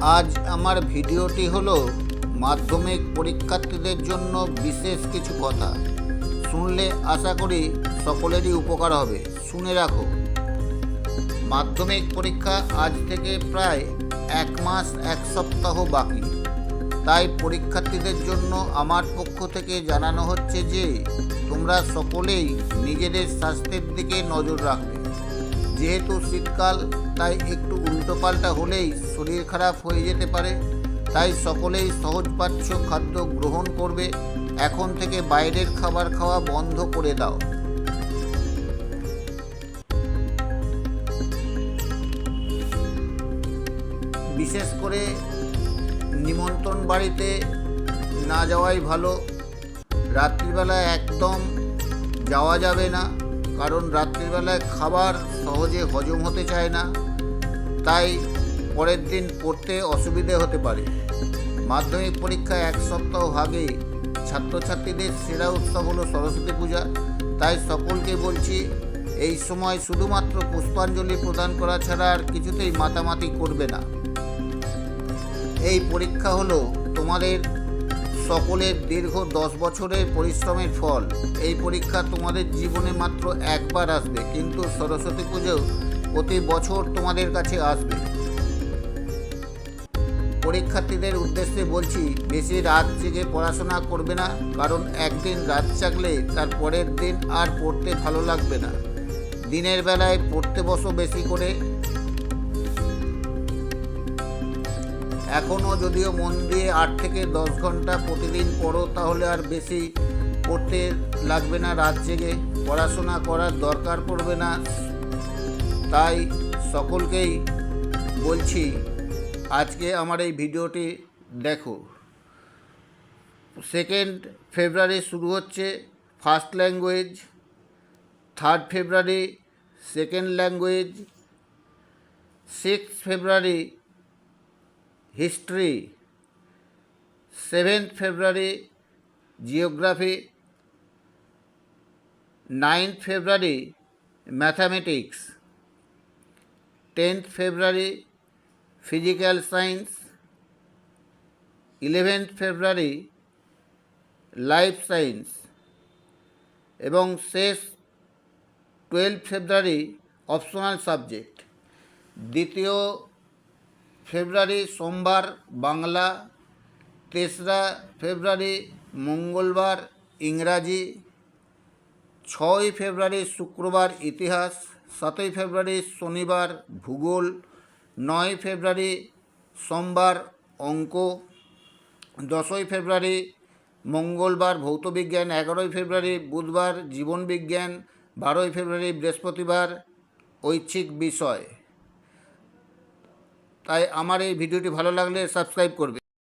আজ আমার ভিডিওটি হলো মাধ্যমিক পরীক্ষার্থীদের জন্য বিশেষ কিছু কথা। শুনলে আশা করি সকলেরই উপকার হবে। শুনে রাখো। মাধ্যমিক পরীক্ষা আজ থেকে প্রায় এক মাস, এক সপ্তাহ বাকি। তাই পরীক্ষার্থীদের জন্য আমার পক্ষ থেকে জানানো হচ্ছে যে, তোমরা সকলেই নিজেদের স্বাস্থ্যের দিকে নজর রাখবে যেহেতু শীতকাল, তাই একটু উল্টোপাল্টা হলেই শরীর খারাপ হয়ে যেতে পারে। তাই সকলেই সহজপাচ্য খাদ্য গ্রহণ করবে। এখন থেকে বাইরের খাবার খাওয়া বন্ধ করে দাও। বিশেষ করে নিমন্ত্রণ বাড়িতে না যাওয়াই ভালো। রাত্রিবেলায় একদম যাওয়া যাবে না। কারণ রাত্রিবেলায় খাবার সহজে হজম হতে চায় না, তাই পরের দিন পড়তে অসুবিধে হতে পারে। মাধ্যমিক পরীক্ষা এক সপ্তাহ আগে ছাত্রছাত্রীদের সেরা উৎসব হলো সরস্বতী পূজা, তাই সকলকে বলছি, এই সময় শুধুমাত্র পুষ্পাঞ্জলি প্রদান করা ছাড়া আর কিছুতেই মাতামাতি করবে না। এই পরীক্ষা হলো তোমাদের সকলের দীর্ঘ দশ বছরের পরিশ্রমের ফল। এই পরীক্ষা তোমাদের জীবনে মাত্র একবার আসবে, কিন্তু সরস্বতী পুজো প্রতি বছর তোমাদের কাছে আসবে। পরীক্ষার্থীদের উদ্দেশ্যে বলছি, বেশি রাত জেগে পড়াশোনা করবে না, কারণ একদিন রাত জাগলে তার পরের দিন আর পড়তে ভালো লাগবে না। দিনের বেলায় পড়তে বসো বেশি করে এখনও যদিও মন দিয়ে আট থেকে দশ ঘণ্টা প্রতিদিন পড়ো, তাহলে আর বেশি পড়তে লাগবে না। রাত জেগে পড়াশোনা করার দরকার পড়বে না। তাই সকলকেই বলছি, আজকে আমার এই ভিডিওটি দেখো। সেকেন্ড ফেব্রুয়ারি শুরু হচ্ছে first language third February second language six February history, seventh February, geography, ninth February, mathematics, tenth February, physical science, eleventh February, life science এবং শেষ টুয়েলভ ফেব্রুয়ারি অপশনাল সাবজেক্ট। দ্বিতীয় ফেব্রুয়ারি সোমবার বাংলা, তেসরা ফেব্রুয়ারি মঙ্গলবার ইংরাজি, ছয় ফেব্রুয়ারি শুক্রবার ইতিহাস, সাতই ফেব্রুয়ারি শনিবার ভূগোল, নয় ফেব্রুয়ারি সোমবার অঙ্ক, দশই ফেব্রুয়ারি মঙ্গলবার ভৌতবিজ্ঞান এগারোই ফেব্রুয়ারি বুধবার জীবনবিজ্ঞান বারোই ফেব্রুয়ারি বৃহস্পতিবার ঐচ্ছিক বিষয়। তাই আমার এই ভিডিওটি ভালো লাগলে সাবস্ক্রাইব করবে।